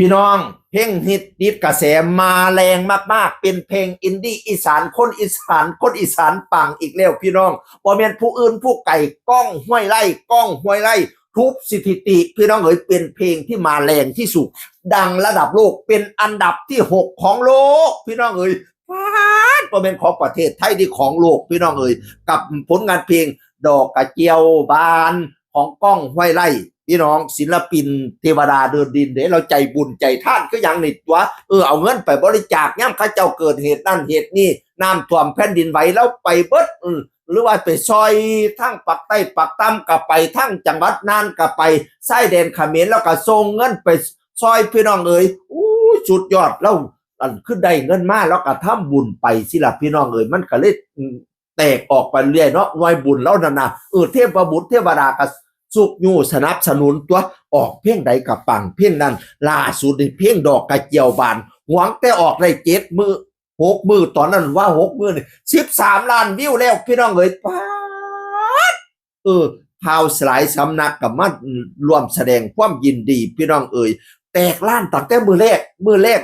พี่น้องเพลงฮิตดิดกระแสมาแรงมากๆ เป็นเพลงอินดี้อีสานคนอีสานคนอีสานปังอีกแล้วพี่น้องบ่แม่นผู้อื่นผู้ไก่ก้องห้วยไร่ก้องห้วยไร่ทุบสถิติ พี่น้องเอ๋ยเป็นเพลงที่มาแรงที่สุด ดังระดับโลกเป็นอันดับที่หกของโลก พี่น้องเอ๋ยฟาดบ่แม่นของประเทศไทยที่ของโลกพี่น้องเอ๋ยกับผลงานเพลงดอกกระเจียวบานของก้องห้วยไร่ พี่น้องศิลปินเทวดาเดินดินเด้เราใจบุญใจท่านก็ยังนิดตัวเออเอาเงินไปบริจาคย่ำข้าเจ้าเกิดเหตุนั่นเหตุนี่น้ำท่วมแผ่นดินไหวแล้วไปเบิดหรือว่าไปซอยทั้งปักใต้ปักตั้มกับไปทั้งจังหวัดน่านกับไปไส้แดนเขมรแล้วก็ส่งเงินไปซอยพี่น้องเอ๋ยอู้สุดยอดแล้วอันขึ้นได้เงินมาแล้วก็ทำบุญไปสิล่ะพี่น้องเอ๋ยมันก็เลยแตกออกไปเรื่อยเนาะไว้บุญแล้วนั่นนะเออเทพบุตรเทวดาก็ สุกยูสนับสนุนตัวออกเพียงใดกับปังเพียงนั้นล่าสุดนี่เพียงดอกกระเจียวบานหวังแต่ออกได้เจ็ดมือหกมือตอนนั้นว่าหกมือนี่สิบสามล้านวิวแล้วพี่น้องเอ๋ยป้าเออข่าวสลายสำนักกับมันรวมแสดงความยินดีพี่น้องเอ๋ยแตกล้านตั้งแต่มือแรกมือแรก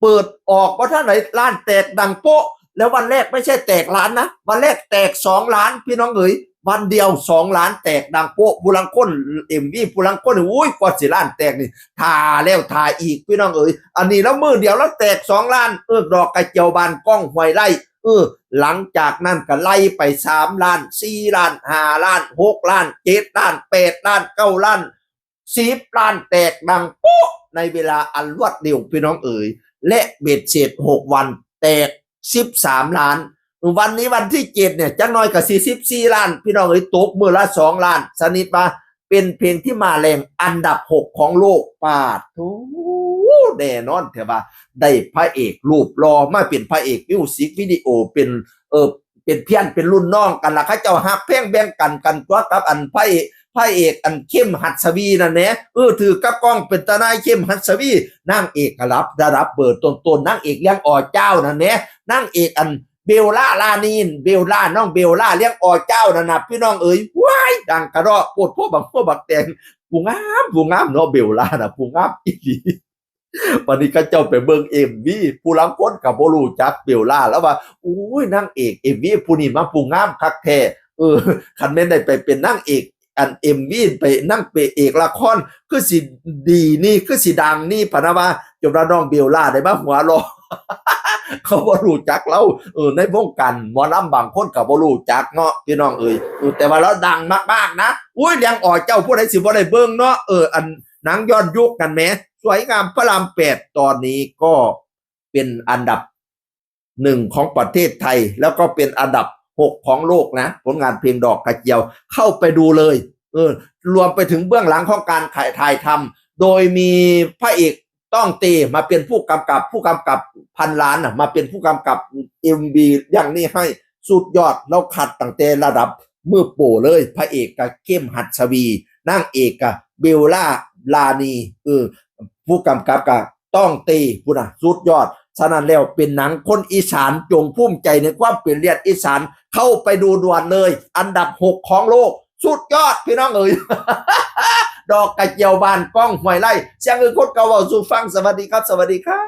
เปิดออกว่าท่านไหนล้านแตกดังโป๊ะแล้ววันแรกไม่ใช่แตกล้านนะวันแรกแตกสองล้านพี่น้องเอ๋ย วันเดียวสองล้านแตกดังโป๊ะบุรังก้นเอ็มวีบุรังก้นอุ้ยกว่าสิล้านแตกนี่ทาแล้วทาอีกพี่น้องเอ๋ยอันนี้แล้วมือเดียวแล้วแตกสองล้านเออดอกกระเจียวบานกล้องหวยไล่เออหลังจากนั้นก็ไล่ไปสามล้านสี่ล้านห้าล้านหกล้านเจ็ดล้านแปดล้านเก้าล้านสิบล้านแตกดังโป๊ะในเวลาอันรวดเร็วพี่น้องเอ๋ยและเบ็ดเสร็จหกวันแตกสิบสามล้าน วันนี้วันที่เจ็ดเนี่ยจังน้อยกับสี่สิบสี่ล้าน พี่น้องเอ้ยตกมือละสองล้าน สนิทมาเป็นเพลงที่มาแรงอันดับหกของโลกปาดโอ้แน่นอนเถอะว่าได้พระเอกรูปรอมาเป็นพระเอกมิวสิกวิดีโอเป็นเออเป็นเพี้ยนเป็นรุ่นน้องกันละเขาเจ้าฮักเพ่งแบ่งกันกันตัวกับอันพระเอกพระเอกอันเข้มหัดสวีนั่นแหละเออถือกับกล้องเป็นตาหนายเข้มหัดสวีนางเอกรับได้รับเปิดต้นๆนนางเอกเลี้ยงอ่อเจ้านั่นแหละนางเอกอัน เบลล่าลานีนเบลล่าน้องเบลล่าเลี้ยงอ่อเจ้านั่นนะพี่น้องเอ๋ยว้ายดังกระรอกปวดพวกบักพวกบักแตงผู้งามผู้งามเนาะเบลล่าน่ะผู้งามอีหลีวันนี้ก็เจ้าไปเบิ่งเอ็มวีผู้ลังคนกับบ่รู้จักเบลล่าแล้วว่าอุ้ยนางเอกเอ็มวีผู้นี้มาผู้งามคักแท้เออคันแม่นได้ไปเป็นนางเอกอันเอ็มวีไปนั่งเป็นเอกละครคือสิดีนี่คือสิดังนี่พะนะว่าจนว่าน้องเบลล่าได้มาหัวรอ เขาบ่รู้จักเราเออในวงการหมอลำบางคนก็บ่รู้จักเนาะพี่น้องเอ้ยเอแต่ว่าเราดังมากๆนะอุ้ยเลี้ยงอ่อเจ้าผู้ใดสิบ่ได้เบิ่งเนาะเอออันหนังย้อนยุคกันแหมสวยงามพระรามแปดตอนนี้ก็เป็นอันดับหนึ่งของประเทศไทย แล้วก็เป็นอันดับหกของโลกนะ ผลงานเพลงดอกกระเจียวเข้าไปดูเลยเออรวมไปถึงเบื้องหลังของการถ่ายถ่ายทำโดยมีพระเอก ต้องตีมาเป็นผู้กำกับผู้กำกับพันล้านนะมาเป็นผู้กำกับเอ็มบีอย่างนี้ให้สุดยอดแล้วขัดตั้งแต่ระดับมือโปรเลยพระเอกกับเข้มหัดสวีนางเอกกับเบลล่าลานีเออผู้กำกับก็ต้องตีพูดนะสุดยอดฉะนั้นแล้วเป็นหนังคนอีสานจงภูมิใจในความเป็นเลียดอีสานเข้าไปดูด่วนเลย อันดับหกของโลก สุดยอดพี่น้องเอ๋ย ดอกกระเจียวบานก้องหวยไล่เสียงเอือคนเก่าเว่าสู่ฟังสวัสดีครับ สวัสดีครับ